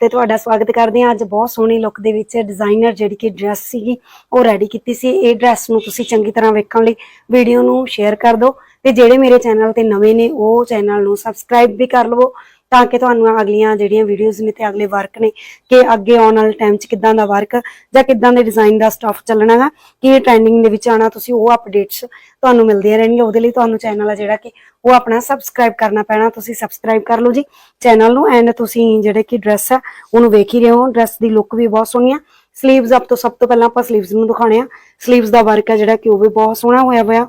ਤੇ ਤੁਹਾਡਾ ਸਵਾਗਤ ਕਰਦੇ ਹਾਂ। ਅੱਜ ਬਹੁਤ ਸੋਹਣੀ ਲੁੱਕ ਦੇ ਵਿੱਚ ਡਿਜ਼ਾਈਨਰ ਜਿਹੜੀ ਕਿ ਡਰੈਸ ਸੀਗੀ, ਉਹ ਰੈਡੀ ਕੀਤੀ ਸੀ। ਇਹ ਡਰੈਸ ਨੂੰ ਤੁਸੀਂ ਚੰਗੀ ਤਰ੍ਹਾਂ ਵੇਖਣ ਲਈ ਵੀਡੀਓ ਨੂੰ ਸ਼ੇਅਰ ਕਰ ਦਿਓ। ਤੇ ਜਿਹੜੇ ਮੇਰੇ ਚੈਨਲ ਤੇ ਨਵੇਂ ਨੇ, ਉਹ ਚੈਨਲ ਨੂੰ ਸਬਸਕ੍ਰਾਈਬ ਵੀ ਕਰ ਲਵੋ। ਤਾਂ ਕਿ ਤੁਹਾਨੂੰ ਅਗਲੀਆਂ ਜਿਹੜੀਆਂ ਵੀਡੀਓਜ਼ ਨੇ ਤੇ ਅਗਲੇ ਵਰਕ ਨੇ ਕਿ ਅੱਗੇ ਆਉਣ ਵਾਲੇ ਟਾਈਮ 'ਚ ਕਿੱਦਾਂ ਦਾ ਵਰਕ ਜਾਂ ਕਿੱਦਾਂ ਦੇ ਡਿਜ਼ਾਈਨ ਦਾ ਸਟਫ ਚੱਲਣਾਗਾ ਕਿ ਟ੍ਰੈਂਡਿੰਗ ਦੇ ਵਿੱਚ ਆਣਾ ਤੁਸੀਂ ਉਹ ਅਪਡੇਟਸ ਤੁਹਾਨੂੰ ਮਿਲਦੀਆਂ ਰਹਿਣਗੀਆਂ। ਉਹਦੇ ਲਈ ਤੁਹਾਨੂੰ ਚੈਨਲ ਆ ਜਿਹੜਾ ਕਿ ਉਹ ਆਪਣਾ ਸਬਸਕ੍ਰਾਈਬ ਕਰਨਾ ਪੈਣਾ, ਤੁਸੀਂ ਸਬਸਕ੍ਰਾਈਬ ਕਰ ਲਓ ਜੀ ਚੈਨਲ ਨੂੰ ਐਂਡ ਤੁਸੀਂ ਜਿਹੜੇ ਕਿ ਡਰੈਸ ਆ, ਉਹਨੂੰ ਵੇਖ ਹੀ ਰਹੇ ਹੋ। ਡਰੈਸ ਦੀ ਲੁੱਕ ਵੀ ਬਹੁਤ ਸੋਹਣੀ ਆ। ਸਲੀਵਸ ਅਪ ਤੋਂ ਸਭ ਤੋਂ ਪਹਿਲਾਂ ਆਪਾਂ ਸਲੀਵਸ ਨੂੰ ਦਿਖਾਉਣੇ ਆ। ਸਲੀਵਸ ਦਾ ਵਰਕ ਆ ਜਿਹੜਾ ਕਿ ਉਹ ਵੀ ਬਹੁਤ ਸੋਹਣਾ ਹੋਇਆ ਹੋਇਆ।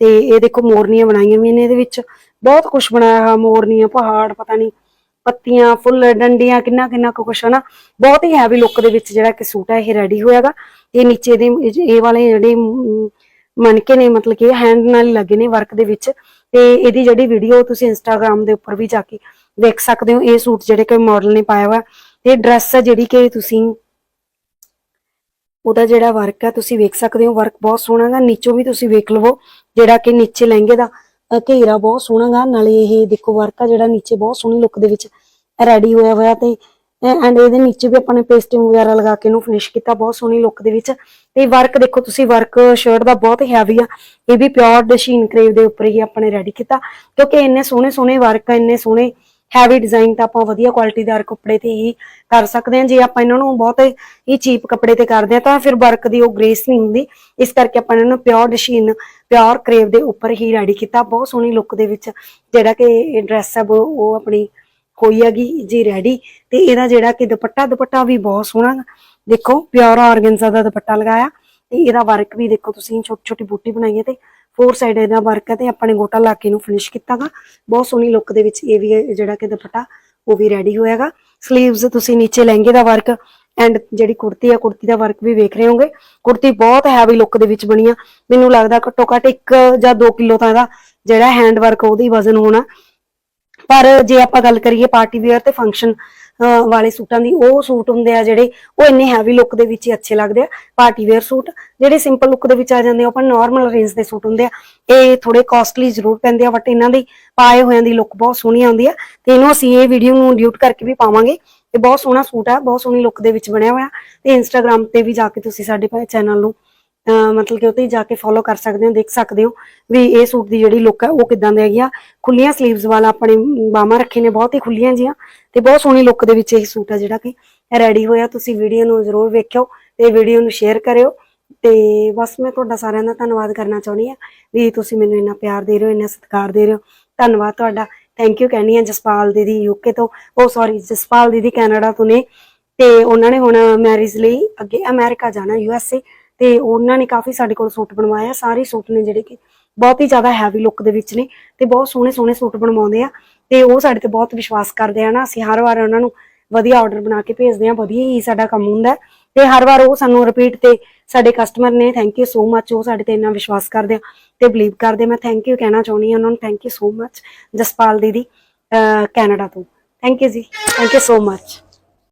ਤੇ ਇਹ ਦੇਖੋ ਮੋਰਨੀਆਂ ਬਣਾਈਆਂ ਵੀ ਨੇ ਇਹਦੇ ਵਿੱਚ। ਬਹੁਤ ਕੁਝ ਬਣਾਇਆ ਹੋਇਆ ਮੋਰਨੀਆਂ, ਪਹਾੜ, ਪਤਾ ਨਹੀਂ ਪੱਤੀਆਂ, ਫੁੱਲ, ਡੰਡੀਆਂ, ਕਿੰਨਾ ਕਿੰਨਾ ਕੁਛ, ਹਨਾ? ਬਹੁਤ ਹੀ ਹੈਵੀ ਲੁੱਕ ਦੇ ਵਿੱਚ ਜਿਹੜਾ ਕਿ ਸੂਟ ਹੈ, ਇਹ ਰੈਡੀ ਹੋਇਆਗਾ। ਤੇ ਨੀਚੇ ਦੇ, ਇਹ- ਵਾਲੇ ਜਿਹੜੇ ਮਣਕੇ ਨੇ, ਮਤਲਬ ਕਿ ਹੈਂਡ ਨਾਲ ਲੱਗੇ ਨੇ ਵਰਕ ਦੇ ਵਿੱਚ। ਤੇ ਇਹਦੀ ਜਿਹੜੀ ਵੀਡੀਓ ਤੁਸੀਂ ਇੰਸਟਾਗ੍ਰam ਦੇ ਉੱਪਰ ਵੀ ਜਾ ਕੇ ਦੇਖ ਸਕਦੇ ਹੋ, ਇਹ ਸੂਟ ਜਿਹੜੇ ਕਿ ਮਾਡਲ ਨੇ ਪਾਇਆ ਹੋਇਆ ਤੇ ਡਰੈਸ ਹੈ ਜਿਹੜੀ ਕਿ ਤੁਸੀਂ, ਉਹਦਾ ਜਿਹੜਾ ਵਰਕ ਹੈ, ਤੁਸੀਂ ਵੇਖ ਸਕਦੇ ਹੋ ਵਰਕ ਬਹੁਤ ਸੋਹਣਾ ਗਾ ਨੀਚੋਂ ਵੀ ਤੁਸੀਂ ਵੇਖ ਲਵੋ, ਜਿਹੜਾ ਕਿ ਨੀਚੇ ਲਹਿੰਗੇ ਦਾ। ਅ, ਘੇਰਾ ਬਹੁਤ ਸੋਹਣਾ ਗਾ ਨਾਲੇ ਇਹ ਦੇਖੋ ਵਰਕ ਆ ਜਿਹੜਾ ਨੀਚੇ ਬਹੁਤ ਸੋਹਣੀ ਲੁੱਕ ਦੇ ਵਿੱਚ ਰੈਡੀ ਹੋਇਆ ਹੋਇਆ ਤੇ ਐਂਡ ਇਹਦੇ ਨੀਚੇ ਵੀ ਆਪਾਂ ਨੇ ਪੇਸਟਿੰਗ ਵਗੈਰਾ ਲਗਾ ਕੇ ਇਹਨੂੰ ਫਿਨਿਸ਼ ਕੀਤਾ ਬਹੁਤ ਸੋਹਣੀ ਲੁੱਕ ਦੇ ਵਿੱਚ ਤੇ ਵਰਕ ਦੇਖੋ ਤੁਸੀਂ ਵਰਕ ਸ਼ਰਟ ਦਾ ਬਹੁਤ ਹੈਵੀ ਆ ਇਹ ਵੀ ਪਿਓਰ ਡਸ਼ੀਨ ਕਰੇਵ ਦੇ ਉੱਪਰ ਹੀ ਆਪਾਂ ਨੇ ਰੈਡੀ ਕੀਤਾ ਕਿਉਂਕਿ ਇੰਨੇ ਸੋਹਣੇ ਸੋਹਣੇ ਵਰਕ ਆ ਇੰਨੇ ਸੋਹਣੇ ਹੈਵੀ ਡਿਜ਼ਾਈਨ ਤਾਂ ਆਪਾਂ ਵਧੀਆ ਕੁਆਲਿਟੀ ਕੱਪੜੇ ਤੇ ਹੀ ਕਰ ਸਕਦੇ ਹਾਂ। ਜੇ ਆਪਾਂ ਇਹਨਾਂ ਨੂੰ ਬਹੁਤ ਹੀ ਚੀਪ ਕੱਪੜੇ ਤੇ ਕਰਦੇ ਹਾਂ, ਤਾਂ ਫਿਰ ਵਰਕ ਦੀ ਉਹ ਗ੍ਰੇਸ ਨਹੀਂ ਹੁੰਦੀ। ਇਸ ਕਰਕੇ ਆਪਾਂ ਇਹਨਾਂ ਨੂੰ ਪਿਓਰ ਡਸ਼ੀਨ ਪਿਓਰ ਕਰੇਵ ਦੇ ਉੱਪਰ ਹੀ ਰੈਡੀ ਕੀਤਾ। ਬਹੁਤ ਸੋਹਣੀ ਲੁੱਕ ਦੇ ਵਿੱਚ ਜਿਹੜਾ ਕਿ ਡਰੈਸ ਹੈ, ਉਹ ਆਪਣੀ ਹੋਈ ਹੈਗੀ ਜੀ ਰੈਡੀ ਤੇ ਇਹਦਾ ਜਿਹੜਾ ਕਿ ਦੁਪੱਟਾ ਦੁਪੱਟਾ ਵੀ ਬਹੁਤ ਸੋਹਣਾ ਦੇਖੋ ਪਿਓਰ ਆਰਗੈਂਜ਼ਾ ਦਾ ਦੁਪੱਟਾ ਲਗਾਇਆ। ਤੇ ਇਹਦਾ ਵਰਕ ਵੀ ਦੇਖੋ ਤੁਸੀਂ ਛੋਟੀ ਛੋਟੀ ਬੂਟੀ ਬਣਾਈ ਹੈ ਤੇ ਫੋਰ ਸਾਈਡ ਇਹਦਾ ਵਰਕ ਹੈ ਤੇ ਆਪਾਂ ਨੇ ਗੋਟਾ ਲਾ ਕੇ ਇਹਨੂੰ ਫਿਨਿਸ਼ ਕੀਤਾਗਾ। ਬਹੁਤ ਸੋਹਣੀ ਲੁੱਕ ਦੇ ਵਿੱਚ ਇਹ ਵੀ ਜਿਹੜਾ ਕਿ ਦੁਪੱਟਾ, ਉਹ ਵੀ ਰੈਡੀ ਹੋਇਆਗਾ। ਸਲੀਵਸ ਤੁਸੀਂ ਨੀਚੇ ਲਹਿੰਗੇ ਦਾ ਵਰਕ ਐਂਡ ਜਿਹੜੀ ਕੁੜਤੀ ਆ, ਕੁੜਤੀ ਦਾ ਵਰਕ ਵੀ ਵੇਖ ਰਹੇ ਹੋਗੇ। ਕੁੜਤੀ ਬਹੁਤ ਹੈਵੀ ਲੁੱਕ ਦੇ ਵਿੱਚ ਬਣੀ ਆ। ਮੈਨੂੰ ਲੱਗਦਾ ਘੱਟੋ ਘੱਟ 1 ਜਾਂ 2 ਕਿਲੋ ਤਾਂ ਇਹਦਾ ਜਿਹੜਾ ਹੈਂਡ ਵਰਕ ਉਹਦੀ ਵਜ਼ਨ ਹੋਣਾ। ਪਰ ਜੇ ਆਪਾਂ ਗੱਲ ਕਰੀਏ ਪਾਰਟੀ ਵੇਅਰ ਤੇ ਫੰਕਸ਼ਨ ਵਾਲੇ ਸੂਟਾਂ ਦੀ, ਉਹ ਸੂਟ ਹੁੰਦੇ ਆ ਜਿਹੜੇ, ਉਹ ਇੰਨੇ ਹੈਵੀ ਲੁੱਕ ਦੇ ਵਿੱਚ ਹੀ ਅੱਛੇ ਲੱਗਦੇ ਆ। ਪਾਰਟੀ ਵੇਅਰ ਸੂਟ, ਜਿਹੜੇ ਸਿੰਪਲ ਲੁੱਕ ਦੇ ਵਿੱਚ ਆ ਜਾਂਦੇ ਆ, ਉਹ ਆਪਾਂ ਨਾਰਮਲ ਰੇਂਜ ਦੇ ਸੂਟ ਹੁੰਦੇ ਆ। ਇਹ ਥੋੜੇ ਕਾਸਟਲੀ ਜ਼ਰੂਰ ਪੈਂਦੇ ਆ ਬਟ ਇਹਨਾਂ ਦੀ ਪਾਏ ਹੋਇਆਂ ਦੀ ਲੁੱਕ ਬਹੁਤ ਸੋਹਣੀ ਆਉਂਦੀ ਆ। ਤੇ ਇਹਨੂੰ ਅਸੀਂ ਇਹ ਵੀਡੀਓ ਨੂੰ ਡਿਊਟ ਕਰਕੇ ਵੀ ਪਾਵਾਂਗੇ। ਇਹ ਬਹੁਤ ਸੋਹਣਾ ਸੂਟ ਆ, ਬਹੁਤ ਸੋਹਣੀ ਲੁੱਕ ਦੇ ਵਿੱਚ ਬਣਿਆ ਹੋਇਆ। ਤੇ ਇੰਸਟਾਗ੍ਰam ਤੇ ਵੀ ਜਾ ਕੇ ਤੁਸੀਂ ਸਾਡੇ ਚੈਨਲ ਨੂੰ ਮਤਲਬ ਕਿ ਉੱਤੇ ਜਾ ਕੇ ਫੋਲੋ ਕਰ ਸਕਦੇ ਹੋ, ਦੇਖ ਸਕਦੇ ਹੋ ਵੀ ਇਹ ਸੂਟ ਦੀ ਜਿਹੜੀ ਲੁੱਕ ਹੈ ਉਹ ਕਿਦਾਂ ਦੀ ਹੈਗੀ ਆ। ਖੁੱਲੀਆਂ 슬ੀਵਸ ਵਾਲਾ ਆਪਣੇ ਬਾਹਾਂ ਰੱਖੇ ਨੇ, ਬਹੁਤ ਹੀ ਖੁੱਲੀਆਂ ਜੀਆਂ ਤੇ ਬਹੁਤ ਸੋਹਣੀ ਲੁੱਕ ਦੇ ਵਿੱਚ ਇਹ ਸੂਟ ਹੈ ਜਿਹੜਾ ਕਿ ਰੈਡੀ ਹੋਇਆ। ਤੁਸੀਂ ਵੀਡੀਓ ਨੂੰ ਜ਼ਰੂਰ ਵੇਖਿਓ ਤੇ ਵੀਡੀਓ ਨੂੰ ਸ਼ੇਅਰ ਕਰਿਓ ਤੇ ਬਸ ਮੈਂ ਤੁਹਾਡਾ ਸਾਰਿਆਂ ਦਾ ਧੰਨਵਾਦ ਕਰਨਾ ਚਾਹੁੰਦੀ ਆ ਵੀ ਤੁਸੀਂ ਮੈਨੂੰ ਇੰਨਾ ਪਿਆਰ ਦੇ ਰਹੇ ਹੋ, ਇੰਨਾ ਸਤਿਕਾਰ ਦੇ ਰਹੇ ਹੋ। ਧੰਨਵਾਦ ਤੁਹਾਡਾ। ਥੈਂਕ ਯੂ ਕਹਿੰਦੀ ਆ ਜਸਪਾਲ ਦੀਦੀ ਯੂਕੇ ਤੋਂ। oh, ਉਹ ਸੌਰੀ ਜਸਪਾਲ ਦੀਦੀ ਕੈਨੇਡਾ ਤੋਂ ਨੇ ਤੇ ਉਹਨਾਂ ਨੇ ਹੁਣ ਮੈਰਿਜ ਲਈ ਅੱਗੇ ਅਮਰੀਕਾ ਜਾਣਾ ਯੂ ਐਸ ਏ ਤੇ ਉਹਨਾਂ ਨੇ ਕਾਫੀ ਸਾਡੇ ਕੋਲ ਸੂਟ ਬਣਵਾਏ ਆ, ਸਾਰੇ ਸੂਟ ਨੇ ਜਿਹੜੇ ਕਿ ਬਹੁਤ ਹੀ ਜ਼ਿਆਦਾ ਹੈਵੀ ਲੁੱਕ ਦੇ ਵਿੱਚ ਨੇ ਤੇ ਬਹੁਤ ਸੋਹਣੇ ਸੋਹਣੇ ਸੂਟ ਬਣਵਾਉਂਦੇ ਆ ਤੇ ਉਹ ਸਾਡੇ ਤੇ ਬਹੁਤ ਵਿਸ਼ਵਾਸ ਕਰਦੇ ਆ ਨਾ, ਅਸੀਂ ਹਰ ਵਾਰ ਉਹਨਾਂ ਨੂੰ ਵਧੀਆ ਆਰਡਰ ਬਣਾ ਕੇ ਭੇਜਦੇ ਆ, ਵਧੀਆ ਹੀ ਸਾਡਾ ਕੰਮ ਹੁੰਦਾ ਤੇ ਹਰ ਵਾਰ ਉਹ ਸਾਨੂੰ ਰਿਪੀਟ ਤੇ ਸਾਡੇ ਕਸਟਮਰ ਨੇ ਥੈਂਕ ਯੂ ਸੋ ਮੱਚ ਉਹ ਸਾਡੇ ਤੇ ਇੰਨਾ ਵਿਸ਼ਵਾਸ ਕਰਦੇ ਆ ਤੇ ਬਲੀਵ ਕਰਦੇ ਮੈਂ ਥੈਂਕ ਯੂ ਕਹਿਣਾ ਚਾਹੁੰਦੀ ਆ ਉਹਨਾਂ ਨੂੰ thank you so much Jaspal ਦੀਦੀ ਕੈਨੇਡਾ ਤੋਂ। Thank you ji thank you so much